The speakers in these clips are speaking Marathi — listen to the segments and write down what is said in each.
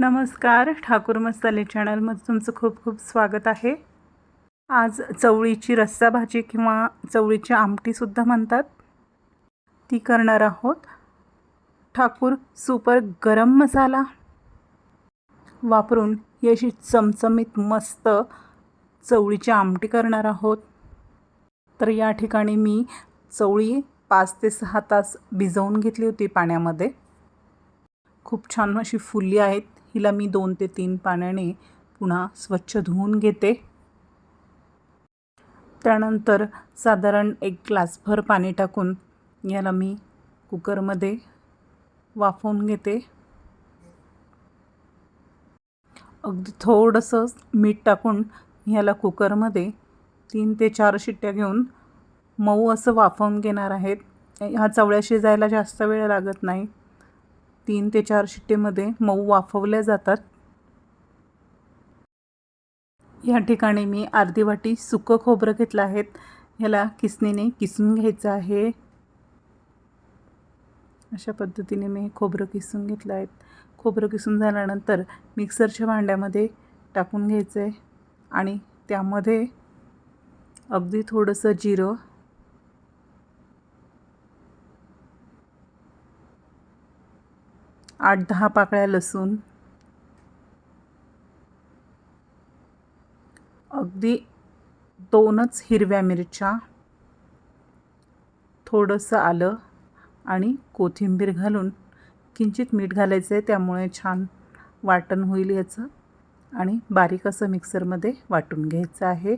नमस्कार ठाकूर मसाले चॅनलमध्ये तुमचं खूप खूप स्वागत आहे. आज चवळीची रस्सा भाजी किंवा चवळीची आमटीसुद्धा म्हणतात. ती करणार आहोत. ठाकूर सुपर गरम मसाला. वापरून ही अशी चमचमीत मस्त चवळीची आमटी करणार आहोत. तर या ठिकाणी मी चवळी पाच ते सहा तास भिजवून घेतली होती पाण्यामध्ये. खूप छान अशी फुली आहेत. हिला मी दोन ते तीन पाण्याने पुन्हा स्वच्छ धुवून घेते. त्यानंतर साधारण एक ग्लासभर पाणी टाकून याला मी कुकरमध्ये वाफवून घेते. अगदी थोडंसं मीठ टाकून ह्याला कुकरमध्ये तीन ते चार शिट्ट्या घेऊन मऊ असं वाफवून घेणार आहेत. ह्या चवळ्या शिजायला जास्त वेळ लागत नाही. तीन ते चार शिट्टीमध्ये मऊ वाफवल्या जातात. या ठिकाणी मी अर्धी वाटी सुकं खोबरं घेतलं आहे. ह्याला किसणीने किसून घ्यायचं आहे. अशा पद्धतीने मी खोबरं किसून घेतलं आहे. खोबरं किसून झाल्यानंतर मिक्सरच्या भांड्यामध्ये टाकून घ्यायचं आहे आणि त्यामध्ये अगदी थोडंसं जिरं आठ दहा पाकळ्या लसूण. अगदी दोनच हिरव्या मिरच्या. थोडंसं आलं आणि कोथिंबीर घालून किंचित मीठ घालायचं आहे त्यामुळे छान वाटण होईल याचं. आणि बारीक असं मिक्सरमध्ये वाटून घ्यायचं आहे.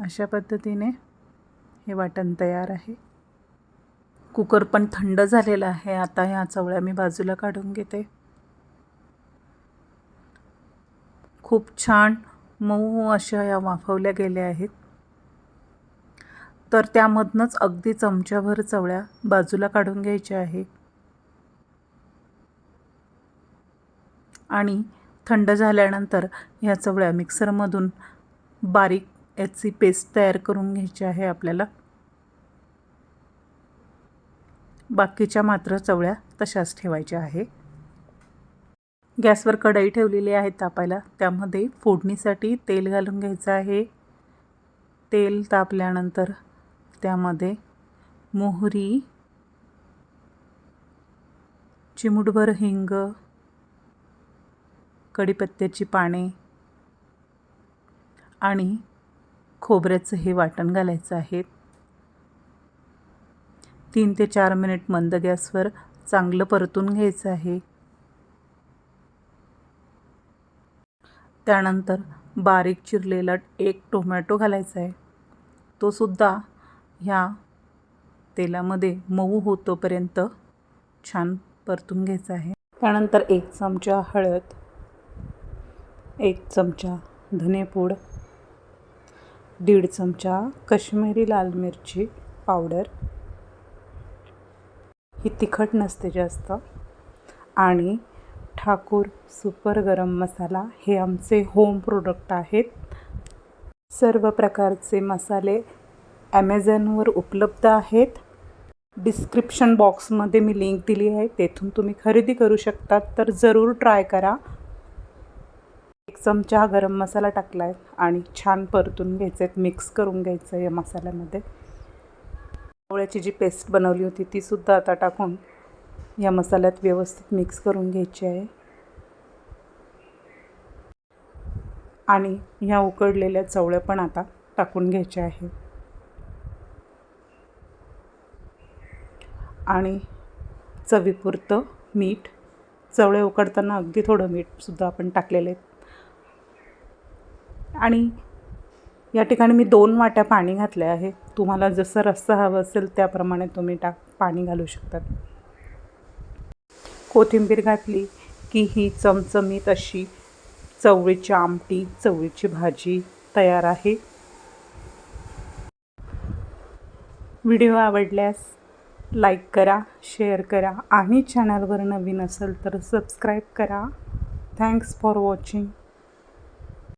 अशा पद्धतीने हे वाटण तयार आहे. कुकर पण थंड झालेला आहे. आता ह्या चवळ्या मी बाजूला काढून घेते. खूप छान मऊ अशा या वाफवल्या गेल्या आहेत. तर त्यामधनंच अगदी चमच्याभर चवळ्या बाजूला काढून घ्यायच्या आहे. आणि थंड झाल्यानंतर ह्या चवळ्या मिक्सरमधून बारीक याची पेस्ट तयार करून घ्यायची आहे आपल्याला. बाकीच्या मात्र चवळ्या तशाच ठेवायच्या आहे. गॅसवर कढई ठेवलेली आहे तापायला. त्यामध्ये फोडणीसाठी तेल घालून घ्यायचं आहे. तेल तापल्यानंतर त्यामध्ये मोहरी चिमुटभर हिंग कढीपत्त्याची पाने आणि खोबऱ्याचं हे वाटण घालायचं आहे. तीन ते चार मिनिट मंद गॅसवर चांगलं परतून घ्यायचं आहे. त्यानंतर बारीक चिरलेला एक टोमॅटो घालायचा आहे. तो सुद्धा ह्या तेलामध्ये मऊ होतोपर्यंत छान परतून घ्यायचा आहे. त्यानंतर एक चमचा हळद एक चमचा धनेपूड दीड चमचा कश्मीरी लाल मिरची पावडर ही तिखट नसते जास्त. आणि ठाकूर सुपर गरम मसाला हे आमचे होम प्रोडक्ट आहेत. सर्व प्रकारचे मसाले ॲमेझॉनवर उपलब्ध आहेत. डिस्क्रिप्शन बॉक्समध्ये मी लिंक दिली आहे तेथून तुम्ही खरेदी करू शकता तर जरूर ट्राय करा. एक चमचा गरम मसाला टाकला आहे आणि छान परतून घ्यायचे आहेत मिक्स करून घ्यायचं आहे या मसाल्यामध्ये. आवळ्याची जी पेस्ट बनवली होती तीसुद्धा आता टाकून या मसाल्यात व्यवस्थित मिक्स करून घ्यायची आहे. आणि ह्या उकडलेल्या चवळ्या पण आता टाकून घ्यायच्या आहे. आणि चवीपुरतं मीठ चवळे उकडताना अगदी थोडं मीठसुद्धा आपण टाकलेले आहेत. आणि या ठिकाणी मी दोन वाट्या पाणी घातले आहे. तुम्हाला जसं रस्सा हवं असेल त्याप्रमाणे तुम्ही टाक पाणी घालू शकतात. कोथिंबीर घातली की ही चमचमीत अशी चवळीची आमटी चवळीची भाजी तयार आहे. व्हिडिओ आवडल्यास लाईक करा शेअर करा आणि चॅनलवर नवीन असेल तर सबस्क्राईब करा. Thanks for watching.